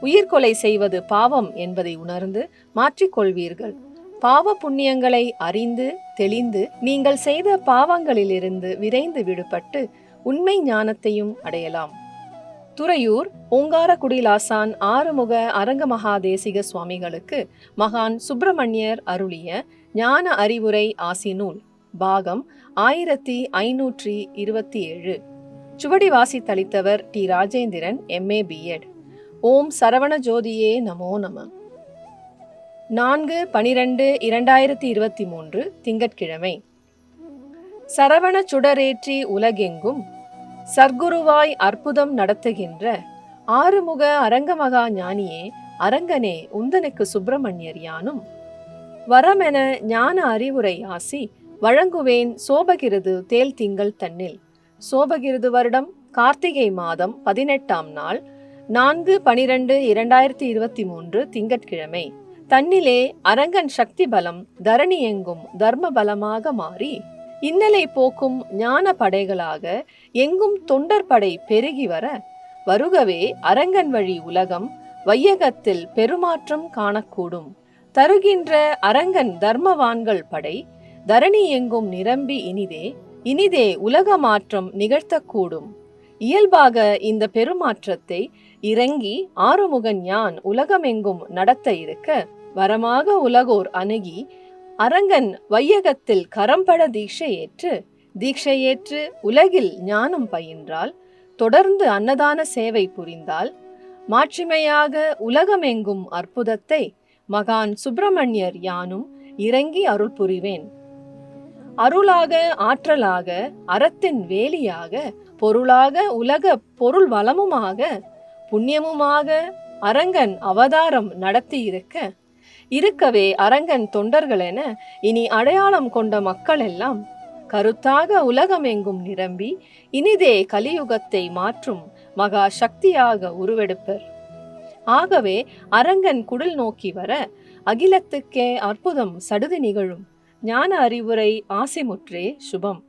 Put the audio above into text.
உயிர்கொலை செய்வது பாவம் என்பதை உணர்ந்து மாற்றிக்கொள்வீர்கள். பாவ புண்ணியங்களை அறிந்து தெளிந்து நீங்கள் செய்த பாவங்களிலிருந்து விரைந்து விடுபட்டு உண்மை ஞானத்தையும் அடையலாம். துறையூர் ஓங்காரக்குடிலாசான் ஆறுமுக அரங்க மகாதேசிக சுவாமிகளுக்கு மகான் சுப்பிரமணியர் அருளிய ஞான அறிவுரை ஆசி நூல் பாகம் ஆயிரத்தி ஐநூற்றி இருபத்தி ஏழு. சுவடி வாசித்தளித்தவர் டி. ராஜேந்திரன் எம்ஏ பிஎட் ஓம் சரவண ஜோதியே நமோ நம. நான்கு பனிரெண்டு இரண்டாயிரத்தி இருபத்தி மூன்று திங்கட்கிழமை. சரவண சுடரேற்றி உலகெங்கும் சர்க்குருவாய் அற்புதம் நடத்துகின்ற ஆறுமுக அரங்கமகா ஞானியே அரங்கனே உந்தனுக்கு சுப்பிரமணியர் யானும். வரமென ஞான அறிவுரை ஆசி வழங்குவேன் சோபகிருது தேல் திங்கள் தன்னில். சோபகிருது வருடம் கார்த்திகை மாதம் பதினெட்டாம் நாள் நான்கு பனிரெண்டு இரண்டாயிரத்தி இருபத்தி மூன்று திங்கட்கிழமை. தன்னிலே அரங்கன் சக்தி பலம் தரணி எங்கும் தர்ம பலமாக மாறி இன்னலை போக்கும் ஞான படைகளாக எங்கும் தொண்டர் படை பெருகி வர வருகவே அரங்கன் வழி உலகம் வையகத்தில் பெருமாற்றம் காணக்கூடும். தருகின்ற அரங்கன் தர்மவான்கள் படை தரணி எங்கும் நிரம்பி இனிதே இனிதே உலக மாற்றம் நிகழ்த்தக்கூடும். இயல்பாக இந்த பெருமாற்றத்தை இறங்கி ஆறுமுகன் யான் உலகமெங்கும் நடத்த இருக்க வரமாக உலகோர் அணுகி அரங்கன் வையகத்தில் கரம்பட தீட்சை ஏற்று தீட்சை ஏற்று உலகில் ஞானம் பயின்றால் தொடர்ந்து அன்னதான சேவை புரிந்தால் மாட்சிமையாக உலகமெங்கும் அற்புதத்தை மகான் சுப்பிரமணியர் யானும் இறங்கி அருள் புரிவேன். அருளாக ஆற்றலாக அறத்தின் வேலியாக பொருளாக உலக பொருள் வளமுமாக புண்ணியமுமாக அரங்கன் அவதாரம் நடத்தி இருக்க இருக்கவே அரங்கன் தொண்டர்கள் என இனி அடையாளம் கொண்ட மக்கள் எல்லாம் கருத்தாக உலகமெங்கும் நிரம்பி இனிதே கலியுகத்தை மாற்றும் மகா சக்தியாக உருவெடுப்பர். ஆகவே அரங்கன் குடில் நோக்கி வர அகிலத்துக்கே அற்புதம் சடுதி நிகழும். ஞான அறிவுரை ஆசிமுற்றே சுபம்.